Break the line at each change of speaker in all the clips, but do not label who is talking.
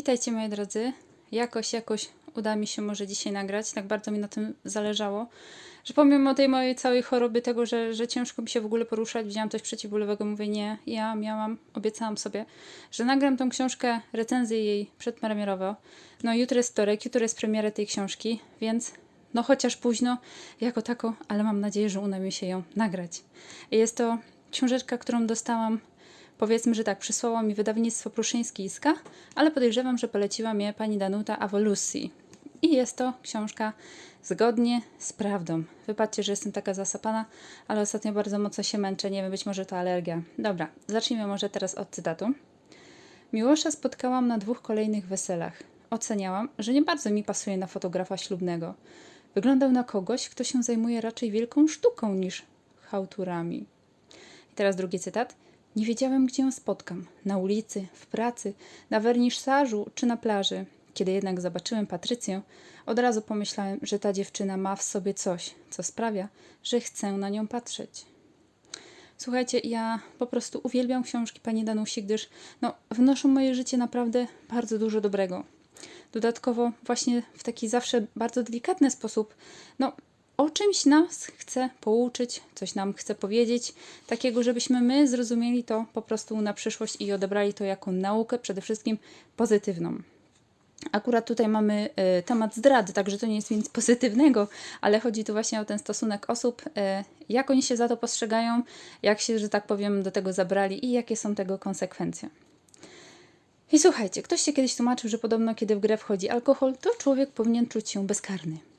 Witajcie moi drodzy. Jakoś, jakoś uda mi się może dzisiaj nagrać. Tak bardzo mi na tym zależało, że pomimo tej mojej całej choroby, tego, że, że ciężko mi się w ogóle poruszać, wzięłam coś przeciwbólewego, mówię nie, ja miałam, obiecałam sobie, że nagram tą książkę, recenzję jej przedpremierowo. No jutro jest wtorek, jutro jest premiera tej książki, więc no chociaż późno, jako tako, ale mam nadzieję, że uda mi się ją nagrać. Jest to książeczka, którą dostałam Powiedzmy, że tak, przysłało mi wydawnictwo Pruszyński-Iska, ale podejrzewam, że poleciła mnie pani Danuta Avolusi. I jest to książka zgodnie z prawdą. Wybaczcie, że jestem taka zasapana, ale ostatnio bardzo mocno się męczę. Nie wiem, być może to alergia. Dobra, zacznijmy może teraz od cytatu. Miłosza spotkałam na dwóch kolejnych weselach. Oceniałam, że nie bardzo mi pasuje na fotografa ślubnego. Wyglądał na kogoś, kto się zajmuje raczej wielką sztuką niż chałturami. I teraz drugi cytat. Nie wiedziałem, gdzie ją spotkam. Na ulicy, w pracy, na wernisażu czy na plaży. Kiedy jednak zobaczyłem Patrycję, od razu pomyślałem, że ta dziewczyna ma w sobie coś, co sprawia, że chcę na nią patrzeć. Słuchajcie, ja po prostu uwielbiam książki pani Danusi, gdyż no, wnoszą moje życie naprawdę bardzo dużo dobrego. Dodatkowo właśnie w taki zawsze bardzo delikatny sposób, no o czymś nas chce pouczyć, coś nam chce powiedzieć, takiego, żebyśmy my zrozumieli to po prostu na przyszłość i odebrali to jako naukę, przede wszystkim pozytywną. Akurat tutaj mamy e, temat zdrady, także to nie jest nic pozytywnego, ale chodzi tu właśnie o ten stosunek osób, e, jak oni się za to postrzegają, jak się, że tak powiem, do tego zabrali i jakie są tego konsekwencje. I słuchajcie, ktoś się kiedyś tłumaczył, że podobno kiedy w grę wchodzi alkohol, to człowiek powinien czuć się bezkarny.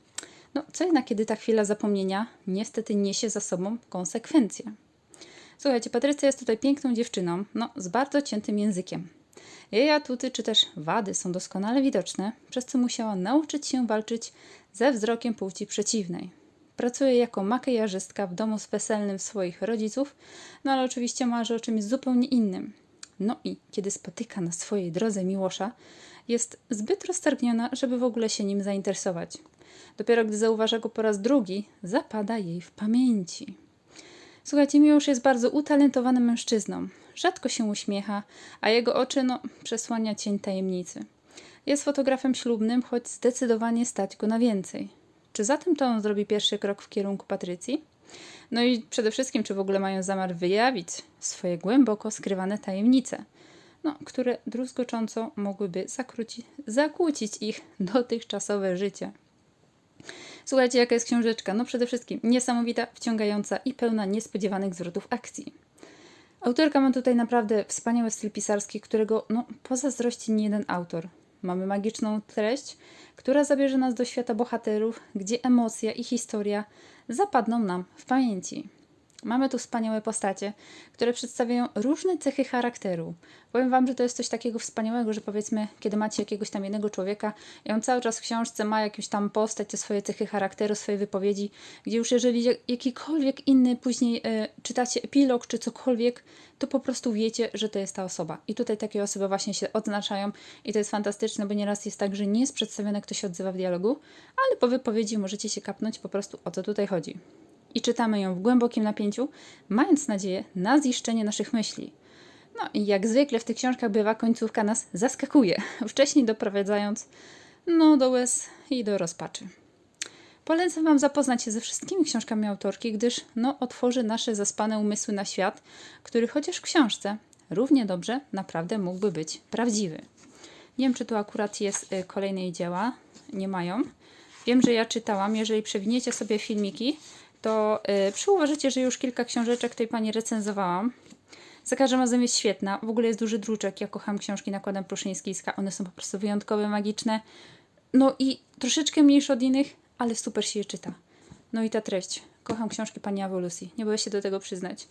No, co jednak, kiedy ta chwila zapomnienia niestety niesie za sobą konsekwencje. Słuchajcie, Patrycja jest tutaj piękną dziewczyną, no, z bardzo ciętym językiem. Jej atuty czy też wady są doskonale widoczne, przez co musiała nauczyć się walczyć ze wzrokiem płci przeciwnej. Pracuje jako makijażystka w domu weselnym swoich rodziców, no ale oczywiście marzy o czymś zupełnie innym. No i kiedy spotyka na swojej drodze Miłosza, jest zbyt roztargniona, żeby w ogóle się nim zainteresować. Dopiero gdy zauważa go po raz drugi, zapada jej w pamięci. Słuchajcie, Miłosz jest bardzo utalentowanym mężczyzną. Rzadko się uśmiecha, a jego oczy, no, przesłania cień tajemnicy. Jest fotografem ślubnym, choć zdecydowanie stać go na więcej. Czy zatem to on zrobi pierwszy krok w kierunku Patrycji? No i przede wszystkim, czy w ogóle mają zamiar wyjawić swoje głęboko skrywane tajemnice, no, które druzgocząco mogłyby zakrócić, zakłócić ich dotychczasowe życie. Słuchajcie, jaka jest książeczka? No przede wszystkim niesamowita, wciągająca i pełna niespodziewanych zwrotów akcji. Autorka ma tutaj naprawdę wspaniały styl pisarski, którego no, pozazdrości nie jeden autor. Mamy magiczną treść, która zabierze nas do świata bohaterów, gdzie emocja i historia zapadną nam w pamięci. Mamy tu wspaniałe postacie, które przedstawiają różne cechy charakteru. Powiem Wam, że to jest coś takiego wspaniałego, że powiedzmy, kiedy macie jakiegoś tam jednego człowieka i on cały czas w książce ma jakąś tam postać, te swoje cechy charakteru, swoje wypowiedzi, gdzie już jeżeli jakikolwiek inny później e, czytacie epilog czy cokolwiek, to po prostu wiecie, że to jest ta osoba. I tutaj takie osoby właśnie się odznaczają i to jest fantastyczne, bo nieraz jest tak, że nie jest przedstawione, kto się odzywa w dialogu, ale po wypowiedzi możecie się kapnąć po prostu o co tutaj chodzi i czytamy ją w głębokim napięciu, mając nadzieję na ziszczenie naszych myśli. No i jak zwykle w tych książkach bywa, końcówka nas zaskakuje, wcześniej doprowadzając no, do łez i do rozpaczy. Polecam Wam zapoznać się ze wszystkimi książkami autorki, gdyż no, otworzy nasze zaspane umysły na świat, który chociaż w książce równie dobrze naprawdę mógłby być prawdziwy. Nie wiem, czy tu akurat jest y, kolejne jej dzieła. Nie mają. Wiem, że ja czytałam. Jeżeli przewiniecie sobie filmiki, to yy, przyuważycie, że już kilka książeczek tej pani recenzowałam. Za każdym razem jest świetna. W ogóle jest duży druczek. Ja kocham książki nakładem pruszyńskiego. One są po prostu wyjątkowe, magiczne. No i troszeczkę mniejsze od innych, ale super się je czyta. No i ta treść. Kocham książki pani Awolusi. Nie boję się do tego przyznać.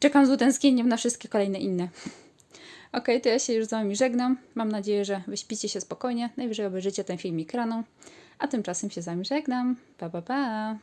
Czekam z utęsknieniem na wszystkie kolejne inne. Ok, to ja się już z Wami żegnam. Mam nadzieję, że wyśpicie się spokojnie. Najwyżej obejrzycie ten filmik rano. A tymczasem się z Wami żegnam. Pa, pa, pa.